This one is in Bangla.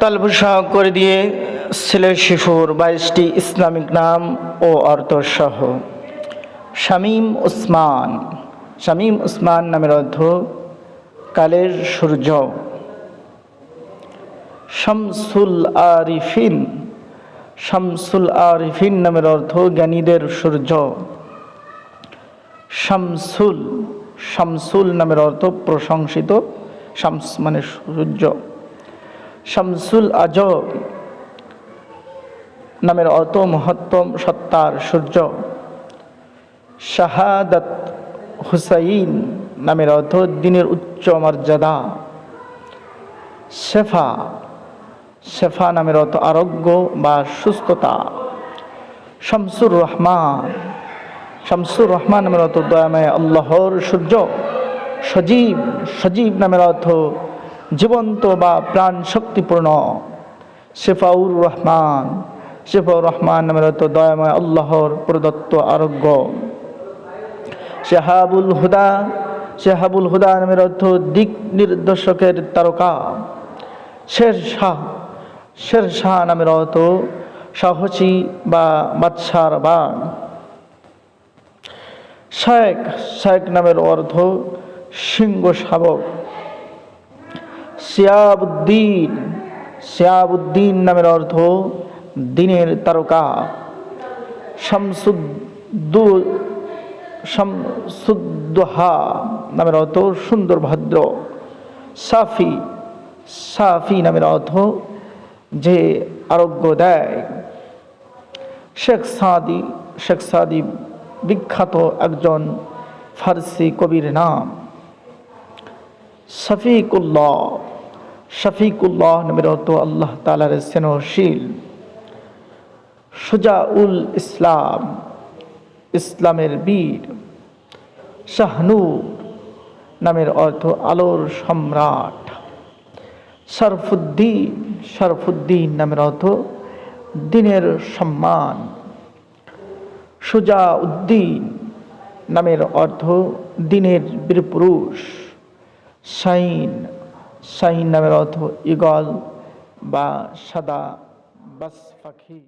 তালভূষা করে দিয়ে ছেলে শিশুর বাইশটি ইসলামিক নাম ও অর্থ সহ শামীম উসমান শামীম উসমান নামের অর্থ কালের সূর্য। শামসুল আরিফিন শামসুল আরিফিন নামের অর্থ জ্ঞানীদের সূর্য। শামসুল শামসুল নামের অর্থ প্রশংসিত, শামস মানে সূর্য। শামসুল আজব নামের অর্থ মহত্তম সত্তার সূর্য। শাহাদাত হুসাইন নামের অর্থ দিনের উচ্চ মর্যাদা। শেফা শেফা নামের অর্থ আরোগ্য বা সুস্থতা। শামসুর রহমান শামসুর রহমান নামের অর্থ দয়াময় আল্লাহর সূর্য। সজীব সজীব নামের অর্থ জীবন্ত বা প্রাণ শক্তিপূর্ণ। শেফাউর রহমান শেফাউর রহমান নামের অর্থ দয়াময়, আল্লাহর প্রদত্ত আরোগ্য। শেহাবুল হুদা শেহাবুল হুদা নামের অর্থ দিক নির্দেশকের তারকা। শের শাহ শের শাহ নামের অর্থ সাহসী বা বাদশার বাঘ শেখ শেখ নামের অর্থ সিংহ শাবক শিয়াবুদ্দিন শিয়াবুদ্দিন নামের অর্থ দিনের তারকা। শামসুদ্দু, শামসুদ্দোহা নামের অর্থ সুন্দর ভদ্র। সাফি সাফি নামের অর্থ যে আরোগ্য দেয়। শেখ সাদি শেখ সাদি বিখ্যাত একজন ফার্সি কবির নাম। শফিকুল্লাহ। শফিকুল্লাহ নামের আল্লাহ তালার স্নেহশীল। সুজাউল ইসলাম, ইসলামের বীর। শাহনুর নামের অর্থ আলোর সম্রাট। শরফুদ্দিন শরফুদ্দিন নামের অর্থ দিনের সম্মান। সুজা উদ্দিন নামের অর্থ দিনের বীরপুরুষ। শাইন শাইন নামের অর্থ ইগল বা সাদা বাস পাখি